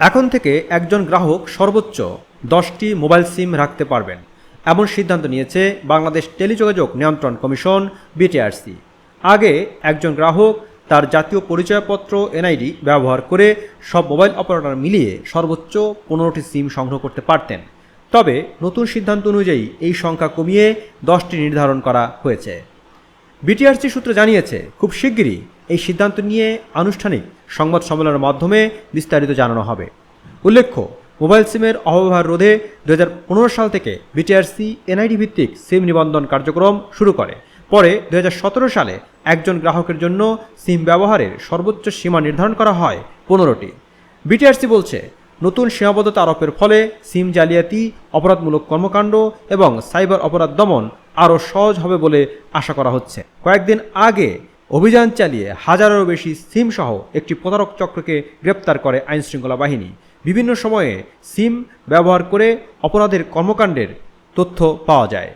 এখন থেকে একজন গ্রাহক সর্বোচ্চ দশটি মোবাইল সিম রাখতে পারবেন, এমন সিদ্ধান্ত নিয়েছে বাংলাদেশ টেলিযোগাযোগ নিয়ন্ত্রণ কমিশন বিটিআরসি। আগে একজন গ্রাহক তার জাতীয় পরিচয়পত্র, এনআইডি ব্যবহার করে সব মোবাইল অপারেটর মিলিয়ে সর্বোচ্চ পনেরোটি সিম সংগ্রহ করতে পারতেন। তবে নতুন সিদ্ধান্ত অনুযায়ী এই সংখ্যা কমিয়ে দশটি নির্ধারণ করা হয়েছে। বিটিআরসি সূত্র জানিয়েছে, খুব শিগগিরই এই সিদ্ধান্ত নিয়ে আনুষ্ঠানিক সংবাদ সম্মেলনের মাধ্যমে বিস্তারিত জানানো হবে। উল্লেখ্য, মোবাইল সিমের অপব্যবহার রোধে দুই হাজার পনেরো সাল থেকে বিটিআরসি এনআইডি ভিত্তিক সিম নিবন্ধন কার্যক্রম শুরু করে। পরে দু হাজার সতেরো সালে একজন গ্রাহকের জন্য সিম ব্যবহারের সর্বোচ্চ সীমা নির্ধারণ করা হয় পনেরোটি। বিটিআরসি বলছে, নতুন সীমাবদ্ধতা আরোপের ফলে সিম জালিয়াতি, অপরাধমূলক কর্মকাণ্ড এবং সাইবার অপরাধ দমন আরও সহজ হবে বলে আশা করা হচ্ছে। কয়েকদিন আগে অভিযান চালিয়ে হাজারেরও বেশি সিম সহ একটি প্রতারক চক্রকে গ্রেপ্তার করে আইনশৃঙ্খলা বাহিনী। বিভিন্ন সময়ে সিম ব্যবহার করে অপরাধের কর্মকাণ্ডের তথ্য পাওয়া যায়।